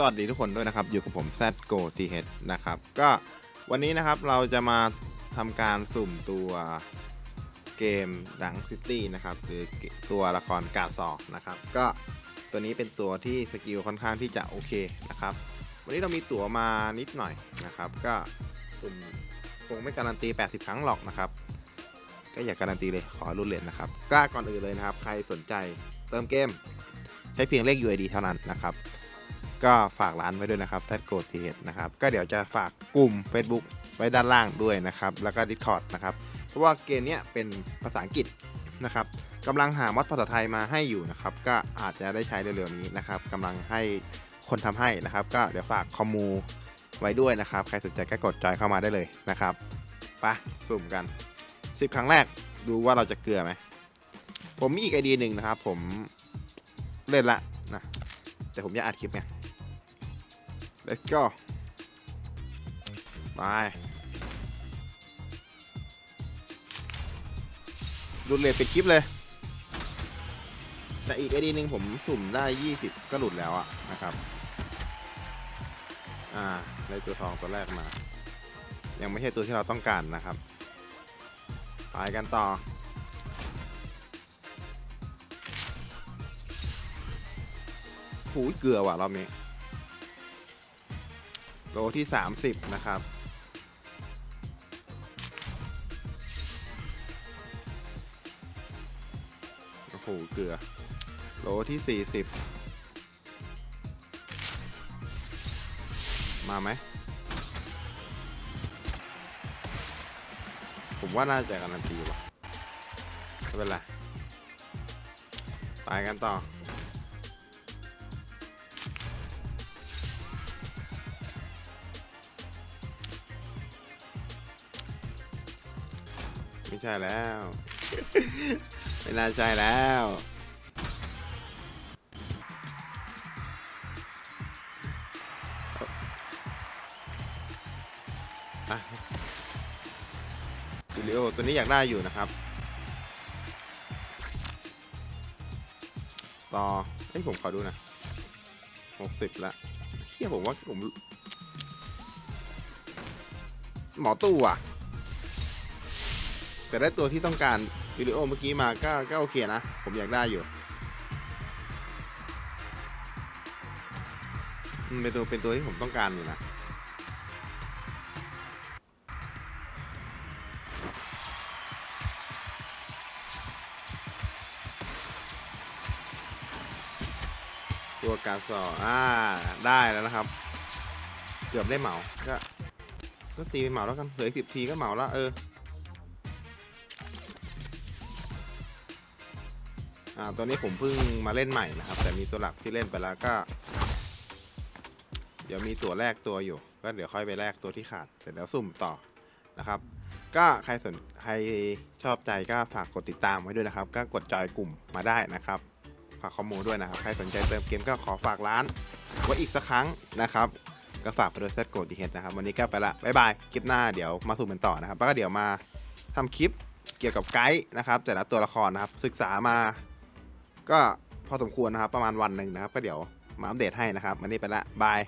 สวัสดีทุกคนด้วยนะครับ อยู่กับผม z g o t h นะครับ ก็วันนี้นะครับเราจะมาทำการสุ่มตัวเกมดังซิตี้นะครับหรือตัวละครกาซอกนะครับ ก็ตัวนี้เป็นตัวที่สกิลค่อนข้างที่จะโอเคนะครับ วันนี้เรามีตั๋วมานิดหน่อยนะครับ ก็สุ่มคงไม่การันตี 80 ครั้งหรอกนะครับ ก็อย่าการันตีเลยขอรุ่นเหรียญนะครับก็ก่อนอื่นเลยนะครับ ใครสนใจเติมเกม ใช้เพียงเลข UID เท่านั้นนะครับ ก็ฝากร้านไว้ด้วยนะครับแทดโกดทีเฮดนะครับ ก็เดี๋ยวจะฝากกลุ่ม Facebook ไว้ด้านล่างด้วยนะครับ แล้วก็ Discord นะครับ เพราะว่าเกมเนี้ยเป็นภาษาอังกฤษนะครับกำลังหามอดภาษาไทยมาให้อยู่นะครับ ก็อาจจะได้ใช้เร็วๆนี้นะครับกำลังให้คนทำให้นะครับ ก็เดี๋ยวฝากคอมมูไว้ด้วยนะครับ ใครสนใจก็กดจอยเข้ามาได้เลยนะครับไปสุ่มกัน 10 ครั้งแรกดูว่าเราจะเกลือไหม ผมมีอีกไอเดียหนึ่งนะครับ ผมเล่นละนะแต่ผมอยากอัดคลิปไง let's go ไปหลุดเลยปิดคลิปเลย แต่อีกไอดีหนึ่งผมสุ่มได้ 20 ก็หลุดแล้วอะนะครับ อ่าได้ตัวทองตัวแรกมา ยังไม่ใช่ตัวที่เราต้องการนะครับ ไปกันต่อหูเกลือว่ะรอบนี้ โลที่ 30 นะครับ โอ้โห เกลือ โลที่ 40 มาไหม ผมว่าน่าจะการันตีว่ะไม่เป็นไรไปกันต่อ ไม่ใช่แล้ว ไม่น่าใช่แล้วอะวิโอตัวนี้อยากได้อยู่นะครับ ต่อเอ้ยผมขอดูนะหกสิบละเฮียผมว่าผมหมอตู้อะ แต่ได้ตัวที่ต้องการวิดีโอเมื่อกี้มาก็ก็โอเคนะ ผมอยากได้อยู่เป็นตัวเป็นตัวที่ผมต้องการอยู่นะตัวกาสออ่า ได้แล้วนะครับ เกือบได้เหมา ก็ก็ตีเป็นเหมาแล้วกัน เหลืออีกสิบทีก็เหมาแล้ว เออ อ่าตัวนี้ผมเพิ่งมาเล่นใหม่นะครับ แต่มีตัวหลักที่เล่นไปแล้วก็ เดี๋ยวมีตัวแรกตัวอยู่ ก็เดี๋ยวค่อยไปแลกตัวที่ขาดเดี๋ยวเดี๋ยวสุ่มต่อนะครับ ก็ใครสนใครชอบใจก็ฝากกดติดตามไว้ด้วยนะครับ ก็กดจอยกลุ่มมาได้นะครับฝากข้อมูลด้วยนะครับ ใครสนใจเติมเกมก็ขอฝากร้านไว้อีกสักครั้งนะครับ ก็ฝากไปด้วยเซตโกดีเฮดนะครับ วันนี้ก็ไปละบ๊ายบาย คลิปหน้าเดี๋ยวมาสู่กันต่อนะครับ แล้วก็เดี๋ยวมาทำคลิปเกี่ยวกับไกด์นะครับ แต่ละตัวละครนะครับ ศึกษามา ก็พอสมควรนะครับประมาณวันหนึ่งนะครับ ก็เดี๋ยวมาอัปเดตให้นะครับวันนี้ไปละบาย